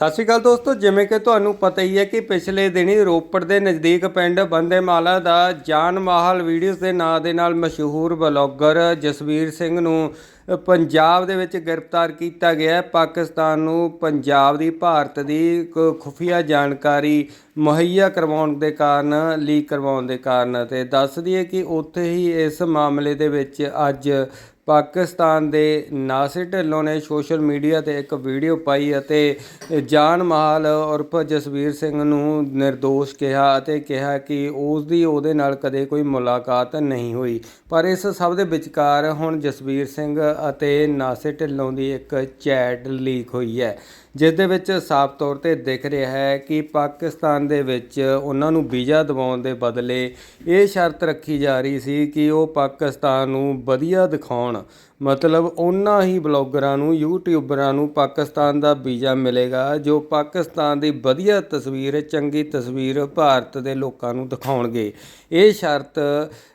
ਸਤਿ ਸ਼੍ਰੀ ਅਕਾਲ ਦੋਸਤੋ, ਜਿਵੇਂ ਕਿ ਤੁਹਾਨੂੰ ਪਤਾ ਹੀ ਹੈ ਕਿ ਪਿਛਲੇ ਦਿਨੀ ਰੋਪੜ ਦੇ ਨਜ਼ਦੀਕ ਪਿੰਡ ਬੰਦੇਮਾਲਾ ਦਾ ਜਾਨ ਮਾਹਲ ਵੀਡੀਓਜ਼ ਦੇ ਨਾਂ ਦੇ ਨਾਲ ਮਸ਼ਹੂਰ ਬਲੌਗਰ ਜਸਵੀਰ ਸਿੰਘ ਨੂੰ ਪੰਜਾਬ ਦੇ ਵਿੱਚ ਗ੍ਰਿਫਤਾਰ ਕੀਤਾ ਗਿਆ ਪਾਕਿਸਤਾਨ ਨੂੰ ਪੰਜਾਬ ਦੀ ਭਾਰਤ ਦੀ ਕ- ਖੁਫੀਆ ਜਾਣਕਾਰੀ ਮੁਹੱਈਆ ਕਰਵਾਉਣ ਦੇ ਕਾਰਨ, ਲੀਕ ਕਰਵਾਉਣ ਦੇ ਕਾਰਨ ਤੇ ਦੱਸ ਦਈਏ ਕਿ ਉੱਥੇ ਹੀ ਇਸ ਮਾਮਲੇ ਦੇ ਵਿੱਚ ਅੱਜ ਪਾਕਿਸਤਾਨ ਦੇ ਨਾਸਿਰ ਢਿੱਲੋਂ ਨੇ ਸੋਸ਼ਲ ਮੀਡੀਆ ਤੇ ਇੱਕ ਵੀਡੀਓ ਪਾਈ ਅਤੇ ਜਾਨ ਮਹਾਲ ਉਰਫ ਜਸਵੀਰ ਸਿੰਘ ਨੂੰ નિર્ਦੋਸ਼ ਕਿਹਾ ਅਤੇ ਕਿਹਾ ਕਿ ਉਸ ਦੀ ਉਹਦੇ ਨਾਲ ਕਦੇ ਕੋਈ ਮੁਲਾਕਾਤ ਨਹੀਂ ਹੋਈ। ਪਰ ਇਸ ਸਭ ਦੇ ਵਿਚਕਾਰ ਹੁਣ ਜਸਵੀਰ ਸਿੰਘ ਅਤੇ ਨਾਸੇ ਢਿੱਲੋਂ ਦੀ ਇੱਕ ਚੈਟ ਲੀਕ ਹੋਈ ਹੈ, ਜਿਸ ਦੇ ਵਿੱਚ ਸਾਫ਼ ਤੌਰ ਤੇ ਦਿਖ ਰਿਹਾ ਹੈ ਕਿ ਪਾਕਿਸਤਾਨ ਦੇ ਵਿੱਚ ਉਹਨਾਂ ਨੂੰ ਵੀਜ਼ਾ ਦਿਵਾਉਣ ਦੇ ਬਦਲੇ ਇਹ ਸ਼ਰਤ ਰੱਖੀ ਜਾ ਰਹੀ ਸੀ ਕਿ ਉਹ ਪਾਕਿਸਤਾਨ ਨੂੰ ਵਧੀਆ ਦਿਖਾਉਣ। ਮਤਲਬ ਉਹਨਾਂ ਹੀ ਬਲੌਗਰਾਂ ਨੂੰ, ਯੂਟਿਊਬਰਾਂ ਨੂੰ ਪਾਕਿਸਤਾਨ ਦਾ ਵੀਜ਼ਾ ਮਿਲੇਗਾ, ਜੋ ਪਾਕਿਸਤਾਨ ਦੀ ਵਧੀਆ ਤਸਵੀਰ, ਚੰਗੀ ਤਸਵੀਰ ਭਾਰਤ ਦੇ ਲੋਕਾਂ ਨੂੰ ਦਿਖਾਉਣਗੇ। ਇਹ ਸ਼ਰਤ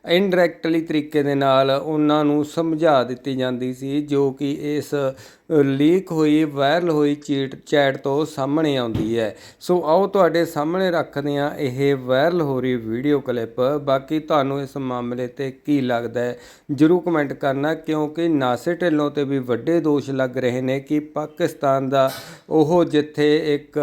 ਇਨਡਾਇਰੈਕਟਲੀ ਤਰੀਕੇ ਦੇ ਨਾਲ ਉਹਨਾਂ ਨੂੰ ਸਮਝਾ ਦਿੱਤੀ ਜਾਂਦੀ ਸੀ ਜੋ ਕਿ ਇਸ ਲੀਕ ਹੋਈ ਵਾਇਰਲ ਹੋਈ ਚੀਟ ਚੈਟ ਤੋਂ ਸਾਹਮਣੇ ਆਉਂਦੀ ਹੈ। ਸੋ ਆਓ ਤੁਹਾਡੇ ਸਾਹਮਣੇ ਰੱਖਦੇ ਹਾਂ ਇਹ ਵਾਇਰਲ ਹੋ ਰਹੀ ਵੀਡੀਓ ਕਲਿੱਪ ਬਾਕੀ ਤੁਹਾਨੂੰ ਇਸ ਮਾਮਲੇ ਤੇ ਕੀ ਲੱਗਦਾ ਹੈ, ਜਰੂਰ ਕਮੈਂਟ ਕਰਨਾ, ਕਿਉਂਕਿ ਨਾਸਿਰ ਢਿੱਲੋਂ ਤੇ ਵੀ ਵੱਡੇ ਦੋਸ਼ ਲੱਗ ਰਹੇ ਨੇ ਕਿ ਪਾਕਿਸਤਾਨ ਦਾ ਉਹ ਜਿੱਥੇ ਇੱਕ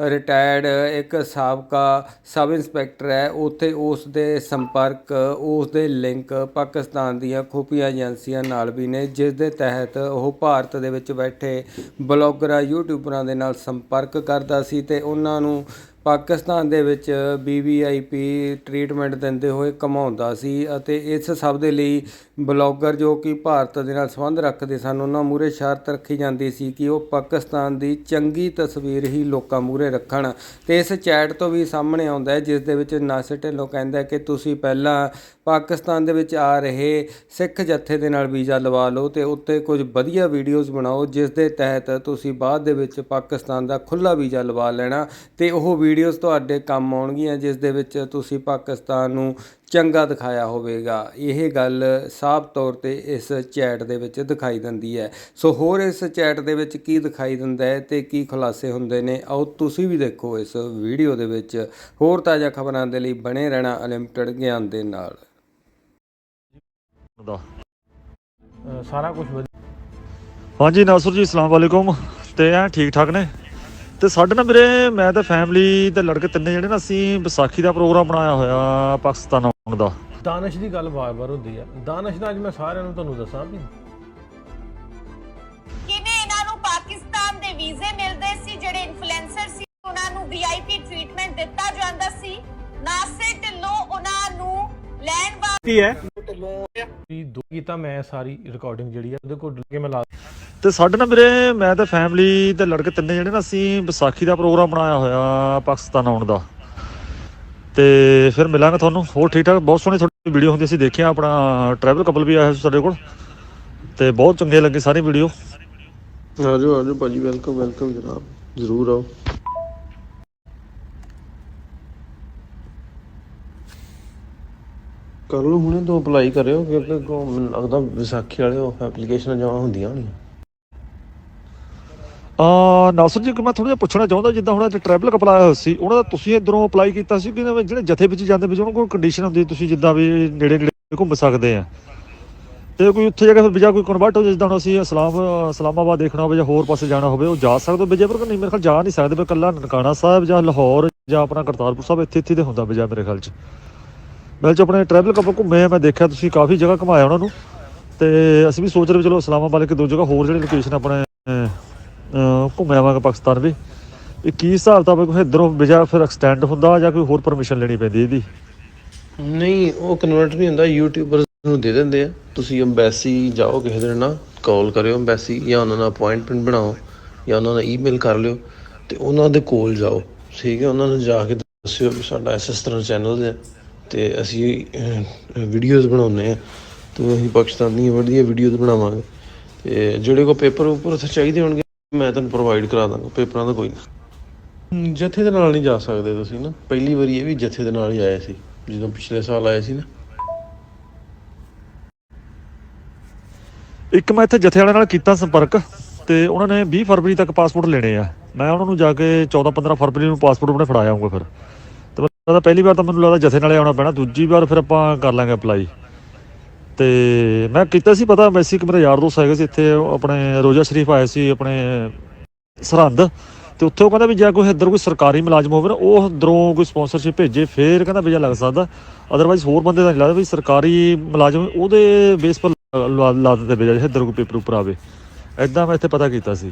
ਰਿਟਾਇਰਡ ਇੱਕ ਸਾਬਕਾ ਸਬ ਇੰਸਪੈਕਟਰ ਹੈ, ਉੱਥੇ ਉਸ ਦੇ ਸੰਪਰਕ, ਉਸ ਦੇ ਲਿੰਕ ਪਾਕਿਸਤਾਨ ਦੀਆਂ ਖੁਫੀਆ ਏਜੰਸੀਆਂ ਨਾਲ ਵੀ ਨੇ, ਜਿਸ ਦੇ ਤਹਿਤ ਉਹ ਭਾਰਤ ਦੇ ਵਿੱਚ ਵਿੱਚ ਬੈਠੇ ਬਲੌਗਰਾਂ, ਯੂਟਿਊਬਰਾਂ ਦੇ ਨਾਲ ਸੰਪਰਕ ਕਰਦਾ ਸੀ ਤੇ ਉਹਨਾਂ ਨੂੰ ਪਾਕਿਸਤਾਨ ਦੇ ਵਿੱਚ ਵੀਵੀਆਈਪੀ ਟ੍ਰੀਟਮੈਂਟ ਦਿੰਦੇ ਹੋਏ ਕਮਾਉਂਦਾ ਸੀ ਅਤੇ ਇਸ ਸਭ ਦੇ ਲਈ ਬਲੌਗਰ ਜੋ ਕਿ ਭਾਰਤ ਦੇ ਨਾਲ ਸੰਬੰਧ ਰੱਖਦੇ ਸਨ, ਉਹਨਾਂ ਮੂਰੇ ਸ਼ਰਤ ਰੱਖੀ ਜਾਂਦੀ ਸੀ ਕਿ ਉਹ ਪਾਕਿਸਤਾਨ ਦੀ ਚੰਗੀ ਤਸਵੀਰ ਹੀ ਲੋਕਾਂ ਮੂਰੇ ਰੱਖਣ। ਤੇ ਇਸ ਚੈਟ ਤੋਂ ਵੀ ਸਾਹਮਣੇ ਆਉਂਦਾ ਹੈ, ਜਿਸ ਦੇ ਵਿੱਚ ਨਾਸਿਰ ਢਿੱਲੋਂ ਕਹਿੰਦਾ ਕਿ ਤੁਸੀਂ ਪਹਿਲਾਂ ਪਾਕਿਸਤਾਨ ਦੇ ਵਿੱਚ ਆ ਰਹੇ ਸਿੱਖ ਜੱਥੇ ਦੇ ਨਾਲ ਵੀਜ਼ਾ ਲਵਾ ਲਓ ਤੇ ਉੱਤੇ ਕੁਝ ਵਧੀਆ ਵੀਡੀਓਜ਼ ਬਣਾਓ, ਜਿਸ ਦੇ ਤਹਿਤ ਤੁਸੀਂ ਬਾਅਦ ਦੇ ਵਿੱਚ ਪਾਕਿਸਤਾਨ ਦਾ ਖੁੱਲਾ ਵੀਜ਼ਾ ਲਵਾ ਲੈਣਾ ਤੇ ਉਹ ਵੀਡੀਓਜ਼ ਤੁਹਾਡੇ ਕੰਮ ਆਉਣਗੀਆਂ, ਜਿਸ ਦੇ ਵਿੱਚ ਤੁਸੀਂ ਪਾਕਿਸਤਾਨ ਨੂੰ ਚੰਗਾ ਦਿਖਾਇਆ ਹੋਵੇਗਾ। ਇਹ ਗੱਲ ਸਾਫ਼ ਤੌਰ ਤੇ ਇਸ ਚੈਟ ਦੇ ਵਿੱਚ ਦਿਖਾਈ ਦਿੰਦੀ ਹੈ। ਸੋ ਹੋਰ ਇਸ ਚੈਟ ਦੇ ਵਿੱਚ ਕੀ ਦਿਖਾਈ ਦਿੰਦਾ ਹੈ ਤੇ ਕੀ ਖੁਲਾਸੇ ਹੁੰਦੇ ਨੇ ਆਓ ਤੁਸੀਂ ਵੀ ਦੇਖੋ ਇਸ ਵੀਡੀਓ ਦੇ ਵਿੱਚ। ਹੋਰ ਤਾਜ਼ਾ ਖਬਰਾਂ ਦੇ ਲਈ ਬਣੇ ਰਹਿਣਾ ਅਨਲਿਮਟਿਡ ਗਿਆਨ ਦੇ ਨਾਲ। ਸਾਰਾ ਕੁਝ ਵਧੀਆ। ਹਾਂਜੀ ਨਾਸਰ ਜੀ ਅਸਲਾਮ ਵਾਲੇਕੁਮ। ਤੇ ਐ ਠੀਕ ਠਾਕ ਨੇ? ਤੇ ਸਾਡੇ ਨਾਲ ਵੀਰੇ ਮੈਂ ਤੇ ਫੈਮਿਲੀ ਤੇ ਲੜਕੇ ਤਿੰਨੇ ਜਿਹੜੇ ਨਾ ਅਸੀਂ ਵਿਸਾਖੀ ਦਾ ਪ੍ਰੋਗਰਾਮ ਬਣਾਇਆ ਹੋਇਆ ਪਾਕਿਸਤਾਨ ਆਉਣ ਦਾ। ਦਾਨਿਸ਼ ਦੀ ਗੱਲ ਵਾਰ-ਵਾਰ ਹੁੰਦੀ ਆ। ਦਾਨਿਸ਼ ਦਾ ਅੱਜ ਮੈਂ ਸਾਰਿਆਂ ਨੂੰ ਤੁਹਾਨੂੰ ਦੱਸਾਂ ਵੀ ਕਿਵੇਂ ਇਹਨਾਂ ਨੂੰ ਪਾਕਿਸਤਾਨ ਦੇ ਵੀਜ਼ੇ ਮਿਲਦੇ ਸੀ ਜਿਹੜੇ ਇਨਫਲੂਐਂਸਰ ਸੀ ਉਹਨਾਂ ਨੂੰ ਵੀਆਈਪੀ ਟ੍ਰੀਟਮੈਂਟ ਦਿੱਤਾ ਜਾਂਦਾ ਸੀ? ਨਾਸੇ ਢਿੱਲੋਂ ਉਹਨਾਂ ਨੂੰ ਲੈਣ ਵਾਸਤੇ ਵੀ ਦੋ ਕੀਤਾ ਮੈਂ ਸਾਰੀ ਰਿਕਾਰਡਿੰਗ ਜਿਹੜੀ ਆ ਉਹਦੇ ਕੋਲ ਕੇ ਮੈਂ ਲਾ ਤੇ ਸਾਡੇ ਨਾਲ ਵੀਰੇ ਮੈਂ ਤੇ ਫੈਮਿਲੀ ਤੇ ਲੜਕੇ ਤਿੰਨੇ ਜਿਹੜੇ ਨਾ ਅਸੀਂ ਵਿਸਾਖੀ ਦਾ ਪ੍ਰੋਗਰਾਮ ਬਣਾਇਆ ਹੋਇਆ ਪਾਕਿਸਤਾਨ ਆਉਣ ਦਾ। ਤੇ ਫਿਰ ਮਿਲਾਂਗੇ ਤੁਹਾਨੂੰ। ਹੋਰ ਠੀਕ ਠਾਕ ਬਹੁਤ ਸੋਹਣੀ ਤੁਹਾਡੀ ਵੀਡੀਓ ਹੁੰਦੀ ਅਸੀਂ ਦੇਖਿਆ ਆਪਣਾ ਟਰੈਵਲ ਕਪਲ ਵੀ ਆਇਆ ਸੀ ਸਾਡੇ ਕੋਲ। ਤੇ ਬਹੁਤ ਚੰਗੇ ਲੱਗੇ ਸਾਰੀ ਵੀਡੀਓ ਆਜੋ ਆਜੋ ਭਾਜੀ ਵੈਲਕਮ ਵੈਲਕਮ ਜਨਾਬ। ਜ਼ਰੂਰ ਆਓ। ਕਰ ਲਓ ਹੁਣੇ ਤੋਂ ਅਪਲਾਈ ਕਰਿਓ ਕਿਉਂਕਿ ਅੱਗੋਂ ਮੈਨੂੰ ਲੱਗਦਾ ਵਿਸਾਖੀ ਵਾਲੇ ਉਹ ਐਪਲੀਕੇਸ਼ਨਾਂ ਜਮਾ ਹੁੰਦੀਆਂ ਨਹੀਂ ਆ ਨਾਸਰ ਜੀ ਮੈਂ ਥੋੜਾ ਜਿਹਾ ਪੁੱਛਣਾ ਚਾਹੁੰਦਾ, ਜਿੱਦਾਂ ਹੁਣ ਟਰੈਵਲ ਕਪਲ ਆਇਆ ਸੀ, ਉਹਨਾਂ ਦਾ ਤੁਸੀਂ ਇਧਰੋਂ ਅਪਲਾਈ ਕੀਤਾ ਸੀ ਕਿ ਜਿਹੜੇ ਜਥੇ ਵਿੱਚ ਜਾਂਦੇ ਵਿੱਚ ਉਹਨਾਂ ਕੋਲ ਕੰਡੀਸ਼ਨ ਹੁੰਦੀ ਤੁਸੀਂ ਜਿੱਦਾਂ ਵੀ ਨੇੜੇ ਨੇੜੇ ਘੁੰਮ ਸਕਦੇ ਆ? ਤੇ ਕੋਈ ਉੱਥੇ ਜਗ੍ਹਾ ਫਿਰ ਵੀਜ਼ਾ ਕੋਈ ਕਨਵਰਟ ਹੋ ਜਿੱਦਾਂ ਹੁਣ ਅਸੀਂ ਇਸਲਾਮ, ਇਸਲਾਮਾਬਾਦ ਦੇਖਣਾ ਹੋਵੇ ਜਾਂ ਹੋਰ ਪਾਸੇ ਜਾਣਾ ਹੋਵੇ, ਉਹ ਜਾ ਸਕਦੇ ਵੀਜ਼ੇ ਪਰ ਨਹੀਂ? ਮੇਰੇ ਖਿਆਲ ਜਾ ਨਹੀਂ ਸਕਦੇ ਪਰ ਕੱਲਾ ਨਨਕਾਣਾ ਸਾਹਿਬ ਜਾਂ ਲਾਹੌਰ ਜਾਂ ਆਪਣਾ ਕਰਤਾਰਪੁਰ ਸਾਹਿਬ ਇੱਥੇ ਇੱਥੇ ਦੇ ਹੁੰਦਾ ਵੀਜ਼ਾ ਮੇਰੇ ਖਿਆਲ 'ਚ। ਮੈਂ ਚ ਆਪਣੇ ਟਰੈਵਲ ਕਪਲ ਘੁੰਮੇ ਆ, ਮੈਂ ਦੇਖਿਆ ਤੁਸੀਂ ਕਾਫੀ ਜਗ੍ਹਾ ਘੁਮਾਇਆ ਉਹਨਾਂ ਨੂੰ। ਤੇ ਅਸੀਂ ਵੀ ਸੋਚ ਰਹੇ ਵੀ ਚਲੋ ਇਸਲਾਮਾਬਾਦ ਕੇ ਦੋ ਜਗ੍ਹਾ ਹੋਰ ਜਿਹੜੇ ਲੋਕੇਸ਼ਨ ਆਪਣੇ ਘੁੰਮ ਆਵਾਂਗੇ ਪਾਕਿਸਤਾਨ ਵੀ। ਇਹ ਕੀ ਹਿਸਾਬ ਤਾਂ ਕੋਈ ਇਧਰੋਂ ਵੀਜ਼ਾ ਫਿਰ ਐਕਸਟੈਂਡ ਹੁੰਦਾ ਜਾਂ ਕੋਈ ਹੋਰ ਪਰਮਿਸ਼ਨ ਲੈਣੀ ਪੈਂਦੀ ਇਹਦੀ? ਨਹੀਂ, ਉਹ ਕਨਵਰਟ ਨਹੀਂ ਹੁੰਦਾ ਯੂਟਿਊਬਰਸ ਨੂੰ ਦੇ ਦਿੰਦੇ ਆ। ਤੁਸੀਂ ਅੰਬੈਸੀ ਜਾਓ ਕਿਸੇ ਦਿਨ ਨਾ ਕਾਲ ਕਰਿਓ ਅੰਬੈਸੀ ਜਾਂ ਉਹਨਾਂ ਨਾਲ ਅਪਾਇੰਟਮੈਂਟ ਬਣਾਓ ਜਾਂ ਉਹਨਾਂ ਨਾਲ ਈਮੇਲ ਕਰ ਲਿਓ ਤੇ ਉਹਨਾਂ ਦੇ ਕੋਲ ਜਾਓ। ਠੀਕ ਹੈ, ਉਹਨਾਂ ਨੂੰ ਜਾ ਕੇ ਦੱਸਿਓ ਵੀ ਸਾਡਾ ਇਸ ਇਸ ਤਰ੍ਹਾਂ ਚੈਨਲ ਹੈ ਤੇ ਅਸੀਂ ਵੀਡੀਓਜ਼ ਬਣਾਉਂਦੇ ਆ ਤੇ ਅਸੀਂ ਪਾਕਿਸਤਾਨ ਦੀਆਂ ਵਧੀਆ ਵੀਡੀਓਜ਼ ਬਣਾਵਾਂਗੇ। ਤੇ ਜਿਹੜੇ ਕੋ ਪੇਪਰ ਉੱਪਰ ਉੱਥੇ ਚਾਹੀਦੇ ਹੋਣਗੇ। ਮੈਂ ਤੁਹਾਨੂੰ ਪ੍ਰੋਵਾਈਡ ਕਰਾ ਦਾਂਗਾ ਪੇਪਰਾਂ ਦਾ ਕੋਈ ਨਹੀਂ ਜਥੇ ਦੇ ਨਾਲ ਨਹੀਂ ਜਾ ਸਕਦੇ ਤੁਸੀਂ ਨਾ। ਪਹਿਲੀ ਵਾਰੀ ਇਹ ਵੀ ਜਥੇ ਦੇ ਨਾਲ ਹੀ ਆਏ ਸੀ, ਜਦੋਂ ਪਿਛਲੇ ਸਾਲ ਆਏ ਸੀ ਨਾ। ਇੱਕ ਮੈਂ ਇੱਥੇ ਜਥੇ ਵਾਲਿਆਂ ਨਾਲ ਕੀਤਾ ਸੰਪਰਕ, ਤੇ ਉਹਨਾਂ ਨੇ 20 ਫਰਵਰੀ ਤੱਕ ਪਾਸਪੋਰਟ ਲੈਣੇ ਆ। ਮੈਂ ਉਹਨਾਂ ਨੂੰ ਜਾ ਕੇ 14 15 ਫਰਵਰੀ ਨੂੰ ਪਾਸਪੋਰਟ ਆਪਣੇ ਫੜਾ ਆਉਂਗਾ ਫਿਰ। ਤੇ ਮੈਨੂੰ ਲੱਗਦਾ ਪਹਿਲੀ ਵਾਰ ਤਾਂ ਮੈਨੂੰ ਲੱਗਦਾ ਜਥੇ ਨਾਲੇ ਆਉਣਾ ਪੈਣਾ, ਦੂਜੀ ਵਾਰ ਫਿਰ ਆਪਾਂ ਕਰ ਲਾਂਗੇ ਅਪਲਾਈ ਤੇ ਮੈਂ ਕੀਤਾ ਸੀ ਪਤਾ ਵੈਸੇ ਕਿ ਮੇਰੇ ਯਾਰ ਦੋਸਤ ਹੈਗੇ ਸੀ ਇੱਥੇ ਉਹ ਆਪਣੇ ਰੋਜ਼ਾ ਸ਼ਰੀਫ ਆਏ ਸੀ ਆਪਣੇ ਸਰਹੰਦ ਤੇ ਉੱਥੇ ਉਹ ਕਹਿੰਦਾ ਵੀ ਜੇ ਕੋਈ ਇੱਧਰ ਕੋਈ ਸਰਕਾਰੀ ਮੁਲਾਜ਼ਮ ਹੋਵੇ ਨਾ ਉਹ ਇੱਧਰੋਂ ਕੋਈ ਸਪਾਂਸਰਸ਼ਿਪ ਭੇਜੇ ਫੇਰ ਕਹਿੰਦਾ ਵੀਜ਼ਾ ਲੱਗ ਸਕਦਾ। ਅਦਰਵਾਈਜ਼ ਹੋਰ ਬੰਦੇ ਦਾ ਨਹੀਂ ਲੱਗਦਾ ਵੀ ਸਰਕਾਰੀ ਮੁਲਾਜ਼ਮ ਉਹਦੇ ਬੇਸ ਪਰ ਲਾ ਦਿੰਦੇ ਵੀਜ਼ਾ ਜੇ ਇੱਧਰ ਕੋਈ ਪੇਪਰ ਉੱਪਰ ਆਵੇ। ਐਦਾਂ ਮੈਂ ਇੱਥੇ ਪਤਾ ਕੀਤਾ ਸੀ।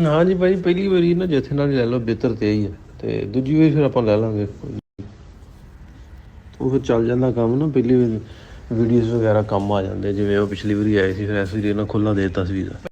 ਹਾਂ ਜੀ ਭਾਈ ਪਹਿਲੀ ਵਾਰੀ ਨਾ ਜਥੇ ਨਾਲ ਲੈ ਲਓ ਬਿਹਤਰ ਤੇ ਹੀ ਹੈ ਤੇ ਦੂਜੀ ਵਾਰੀ ਫਿਰ ਆਪਾਂ ਲੈ ਲਾਂਗੇ। ਉਹ ਫਿਰ ਚੱਲ ਜਾਂਦਾ ਕੰਮ ਨਾ ਪਹਿਲੀ ਵਾਰੀ। ਵੀਡੀਓਜ਼ ਵਗੈਰਾ ਕੰਮ ਆ ਜਾਂਦੇ ਜਿਵੇਂ ਉਹ ਪਿਛਲੀ ਵਾਰੀ ਆਏ ਸੀ, ਫਿਰ ਇਸ ਵਾਰੀ ਇਹਨਾਂ ਖੁੱਲਾ ਦੇਤਾ ਸੀ ਵੀਜ਼ਾ।